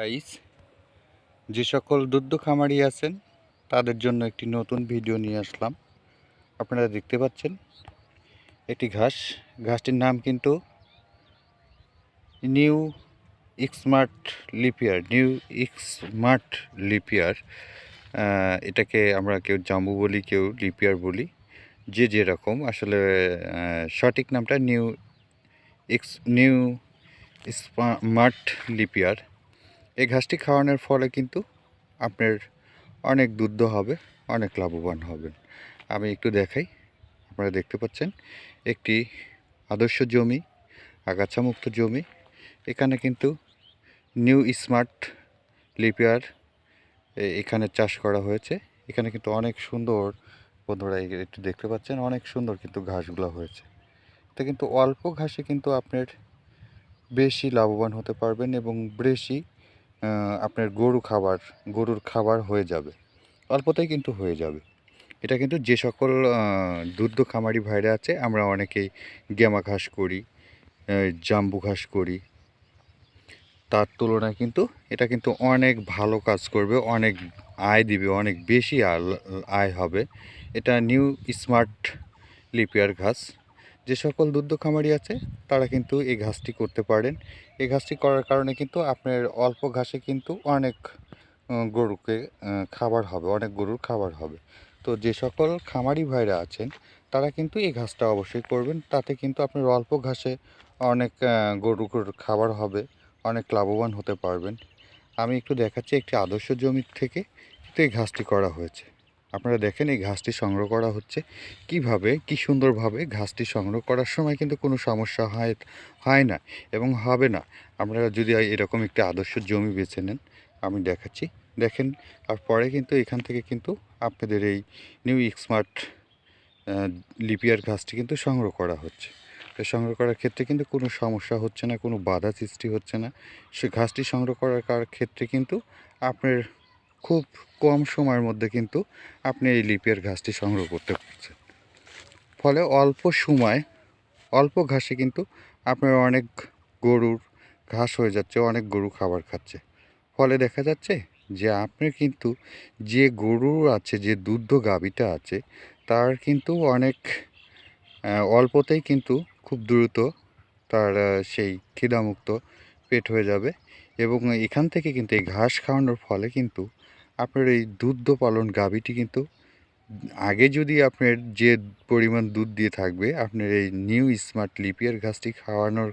Guys যে সকল দুগ্ধ খামারি আছেন, তাদের জন্য একটি নতুন ভিডিও নিয়ে আসলাম। আপনারা দেখতে পাচ্ছেন, একটি ঘাস। ঘাসটির নাম কিন্তু নিউ স্মার্ট লিপিয়ার নিউ স্মার্ট লিপিয়ার এটাকে আমরা কেউ জাম্বু বলি, কেউ লিপিয়ার বলি। যে যেরকম, আসলে সঠিক নামটা নিউ এক্স নিউ স্মার্ট লিপিয়ার এই ঘাসটি খাওয়ানোর ফলে কিন্তু আপনার অনেক দুধ হবে, অনেক লাভবান হবেন। আমি একটু দেখাই, আপনারা দেখতে পাচ্ছেন, একটি আদর্শ জমি, আগাছামুক্ত জমি। এখানে কিন্তু নিউ স্মার্ট লিপিয়ার এখানে চাষ করা হয়েছে। এখানে কিন্তু অনেক সুন্দর, বন্ধুরা একটু দেখতে পাচ্ছেন, অনেক সুন্দর কিন্তু ঘাসগুলো হয়েছে। তা কিন্তু অল্প ঘাসে কিন্তু আপনার বেশি লাভবান হতে পারবেন এবং বেশি আপনার গরু খাবার, গরুর খাবার হয়ে যাবে। অল্পতেই কিন্তু হয়ে যাবে। এটা কিন্তু যে সকল দুগ্ধ খামারি ভাইরা আছে, আমরা অনেকেই গেমা ঘাস করি জাম্বু ঘাস করি। তার তুলনায় কিন্তু এটা কিন্তু অনেক ভালো কাজ করবে, অনেক আয় দিবে, অনেক বেশি আয় হবে। এটা নিউ স্মার্ট লিপিয়ার ঘাস। যে সকল দুগ্ধ খামারি আছে, তারা কিন্তু এই ঘাসটি করতে পারেন। এই ঘাসটি করার কারণে কিন্তু আপনার অল্প ঘাসে কিন্তু অনেক গরুকে খাবার হবে, অনেক গরুর খাবার হবে। তো যে সকল খামারি ভাইরা আছেন, তারা কিন্তু এই ঘাসটা অবশ্যই করবেন। তাতে কিন্তু আপনার অল্প ঘাসে অনেক গরুর খাবার হবে, অনেক লাভবান হতে পারবেন। আমি একটু দেখাচ্ছি একটি আদর্শ জমি থেকে এই ঘাসটি করা হয়েছে। আপনারা দেখেন এই ঘাসটি সংগ্রহ করা হচ্ছে। কীভাবে? কি সুন্দরভাবে ঘাসটি সংগ্রহ করার সময় কিন্তু কোনো সমস্যা হয় হয় না এবং হবে না। আপনারা যদি এরকম একটি আদর্শ জমি বেছে নেন, আমি দেখাচ্ছি। দেখেন তারপরে কিন্তু এখান থেকে কিন্তু আপনাদের এই নিউ স্মার্ট লিপিয়ার ঘাসটি কিন্তু সংগ্রহ করা হচ্ছে। সংগ্রহ করার ক্ষেত্রে কিন্তু কোনো সমস্যা হচ্ছে না, কোনো বাধা সৃষ্টি হচ্ছে না। সে ঘাসটি সংগ্রহ করার কার- ক্ষেত্রে কিন্তু আপনার খুব কম সময়ের মধ্যে কিন্তু আপনি এই লিপিয়ার ঘাসটি সংগ্রহ করতে পারছেন। ফলে অল্প সময়, অল্প ঘাসে কিন্তু আপনার অনেক গরুর ঘাস হয়ে যাচ্ছে, অনেক গরু খাবার খাচ্ছে। ফলে দেখা যাচ্ছে যে আপনি কিন্তু যে গরু আছে, যে দুগ্ধ গাভীটা আছে, তার কিন্তু অনেক অল্পতেই কিন্তু খুব দ্রুত তার সেই খিদামুক্ত পেট হয়ে যাবে এবং এখান থেকে কিন্তু এই ঘাস খাওয়ানোর ফলে কিন্তু আপনার এই দুগ্ধ পালন গাভীটি কিন্তু আগে যদি আপনার যে পরিমাণ দুধ দিয়ে থাকবে, আপনার এই নিউ স্মার্ট লিপিয়ার ঘাসটি খাওয়ানোর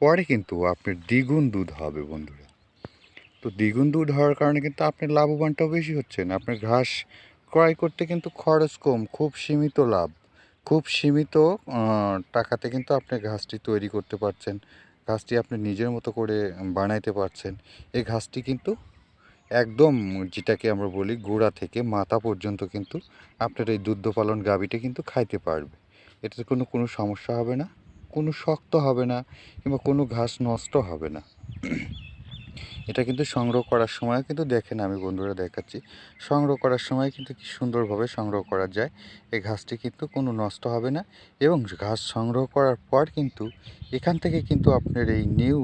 পরে কিন্তু আপনার দ্বিগুণ দুধ হবে বন্ধুরা। তো দ্বিগুণ দুধ হওয়ার কারণে কিন্তু আপনার লাভবানটাও বেশি হচ্ছেন আপনার ঘাস ক্রয় করতে কিন্তু খরচ কম, খুব সীমিত লাভ। খুব সীমিত টাকাতে কিন্তু আপনি ঘাসটি তৈরি করতে পারছেন। ঘাসটি আপনি নিজের মতো করে বানাইতে পারছেন। এই ঘাসটি কিন্তু একদম যেটাকে আমরা বলি গোড়া থেকে মাথা পর্যন্ত কিন্তু আপনার এই দুগ্ধ পালন গাভীটা কিন্তু খাইতে পারবে। এটাতে কোনো কোনো সমস্যা হবে না, কোনো শক্ত হবে না কিংবা কোনো ঘাস নষ্ট হবে না। এটা কিন্তু সংগ্রহ করার সময় কিন্তু দেখেন আমি বন্ধুরা দেখাচ্ছি, সংগ্রহ করার সময় কিন্তু কি সুন্দরভাবে সংগ্রহ করা যায়। এই ঘাসটি কিন্তু কোনো নষ্ট হবে না এবং ঘাস সংগ্রহ করার পর কিন্তু এখান থেকে কিন্তু আপনার এই নিউ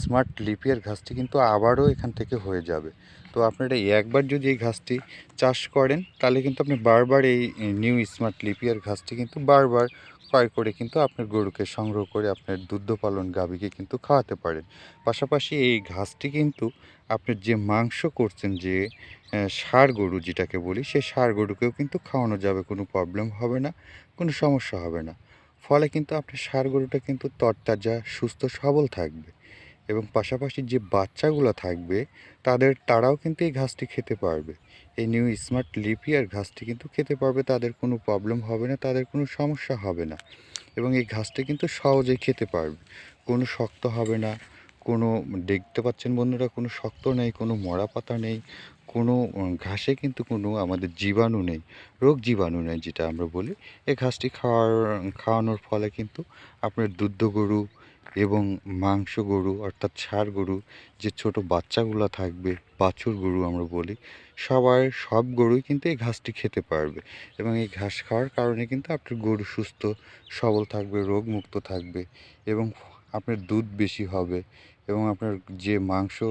স্মার্ট লিপিয়ার ঘাসটি কিন্তু আবারও এখান থেকে হয়ে যাবে। তো আপনারা একবার যদি এই ঘাসটি চাষ করেন তাহলে কিন্তু আপনি বারবার এই নিউ স্মার্ট লিপিয়ার ঘাসটি কিন্তু বারবার ক্রয় করে কিন্তু আপনার গরুকে সংগ্রহ করে আপনার দুগ্ধপালন গাভীকে কিন্তু খাওয়াতে পারেন। পাশাপাশি এই ঘাসটি কিন্তু আপনার যে মাংস করছেন যে সার গরু যেটাকে বলি সেই সার গরুকেও কিন্তু খাওয়ানো যাবে, কোনো প্রবলেম হবে না, কোনো সমস্যা হবে না। ফলে কিন্তু আপনার ষাঁড় গরুটা কিন্তু তরতাজা, সুস্থ, সবল থাকবে। এবং পাশাপাশি যে বাচ্চাগুলো থাকবে, তাদের তারাও কিন্তু এই ঘাসটি খেতে পারবে। এই নিউ স্মার্ট লিপিয়ার ঘাসটি কিন্তু খেতে পারবে, তাদের কোনো প্রবলেম হবে না, তাদের কোনো সমস্যা হবে না। এবং এই ঘাসটি কিন্তু সহজেই খেতে পারবে। কোনো শক্ত হবে না, কোনো দেখতে পাচ্ছেন বন্ধুরা, কোনো শক্ত নেই, কোনো মরা পাতা নেই, কোনো ঘাসে কিন্তু কোনো আমাদের জীবাণু নেই, রোগ জীবাণু নেই যেটা আমরা বলি। এই ঘাসটি খাওয়ার, খাওয়ানোর ফলে কিন্তু আপনার দুগ্ধ গরু এবং মাংস গরু, অর্থাৎ ষাঁড় গরু, যে ছোট বাচ্চাগুলো থাকবে, বাছুর গরু আমরা বলি সবার সব গরুই কিন্তু এই ঘাসটি খেতে পারবে। এবং এই ঘাস খাওয়ার কারণে কিন্তু আপনার গরু সুস্থ, সবল থাকবে, রোগমুক্ত থাকবে এবং আপনার দুধ বেশি হবে এবং আপনার যে মাংস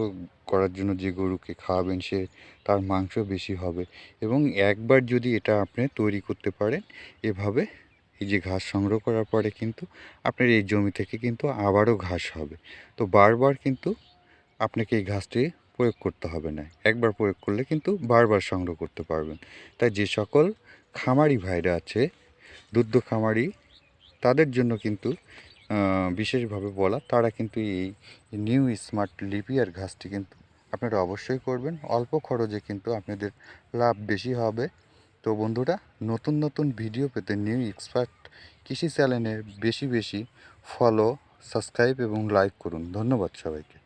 করার জন্য যে গরুকে খাওয়াবেন সে, তার মাংস বেশি হবে এবং একবার যদি এটা আপনি তৈরি করতে পারেন, এভাবে এই যে ঘাস সংগ্রহ করার পরে কিন্তু আপনার এই জমি থেকে কিন্তু আবারও ঘাস হবে। তো বারবার কিন্তু আপনাকে এই ঘাসটি প্রয়োগ করতে হবে না। একবার প্রয়োগ করলে কিন্তু বারবার সংগ্রহ করতে পারবেন। তাই যে সকল খামারি ভাইরা আছে, দুগ্ধ খামারি, তাদের জন্য কিন্তু বিশেষভাবে বলা, তারা কিন্তু এই নিউ স্মার্ট লিপিয়ার ঘাসটি কিন্তু আপনারা অবশ্যই করবেন। অল্প খরচে কিন্তু আপনাদের লাভ বেশি হবে। তো বন্ধুরা, নতুন নতুন ভিডিও পেতে নিউ এক্সপার্ট কৃষি চ্যানেলে বেশি বেশি ফলো সাবস্ক্রাইব এবং লাইক করুন। ধন্যবাদ সবাইকে।